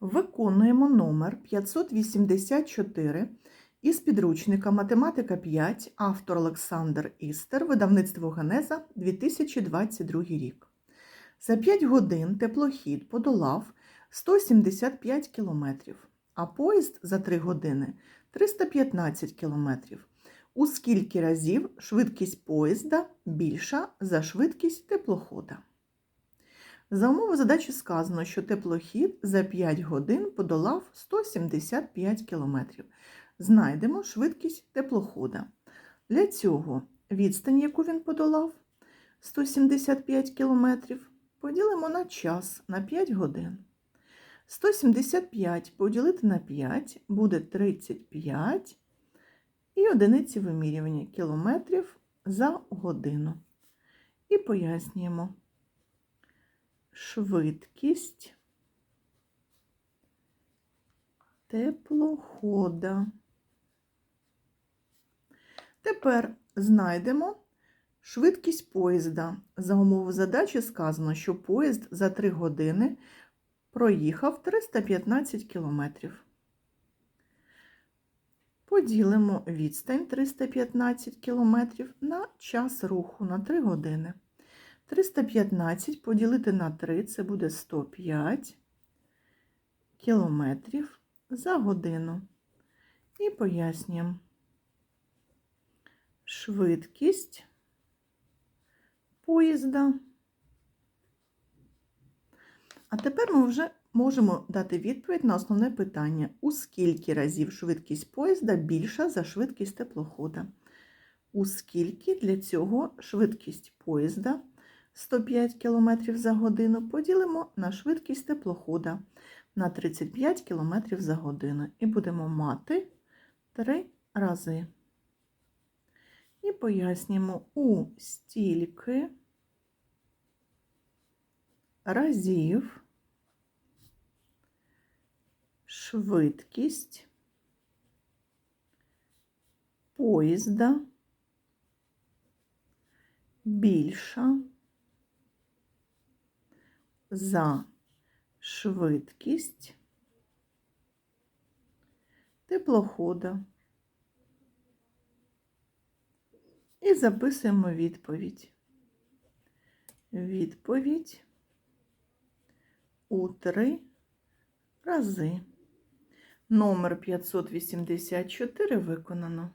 Виконуємо номер 584 із підручника Математика 5, автор Олександр Істер, видавництво Генеза, 2022 рік. За 5 годин теплохід подолав 175 кілометрів, а поїзд за 3 години 315 кілометрів. У скільки разів швидкість поїзда більша за швидкість теплохода? За умови задачі сказано, що теплохід за 5 годин подолав 175 км. Знайдемо швидкість теплохода. Для цього відстань, яку він подолав, 175 км, поділимо на час на 5 годин. 175 поділити на 5 буде 35 і одиниці вимірювання кілометрів за годину. І пояснюємо швидкість теплохода. Тепер знайдемо швидкість поїзда. За умови задачі сказано, що поїзд за 3 години проїхав 315 кілометрів. Поділимо відстань 315 кілометрів на час руху на 3 години. 315 поділити на 3 це буде 105 кілометрів за годину. І пояснюємо швидкість поїзда. А тепер ми вже можемо дати відповідь на основне питання: у скільки разів швидкість поїзда більша за швидкість теплохода? У скільки для цього швидкість поїзда 105 км за годину поділимо на швидкість теплохода на 35 км за годину. І будемо мати 3 рази. І пояснюємо, у стільки разів швидкість поїзда більша за швидкість теплохода. І записуємо відповідь. Відповідь у три рази. Номер 584 виконано.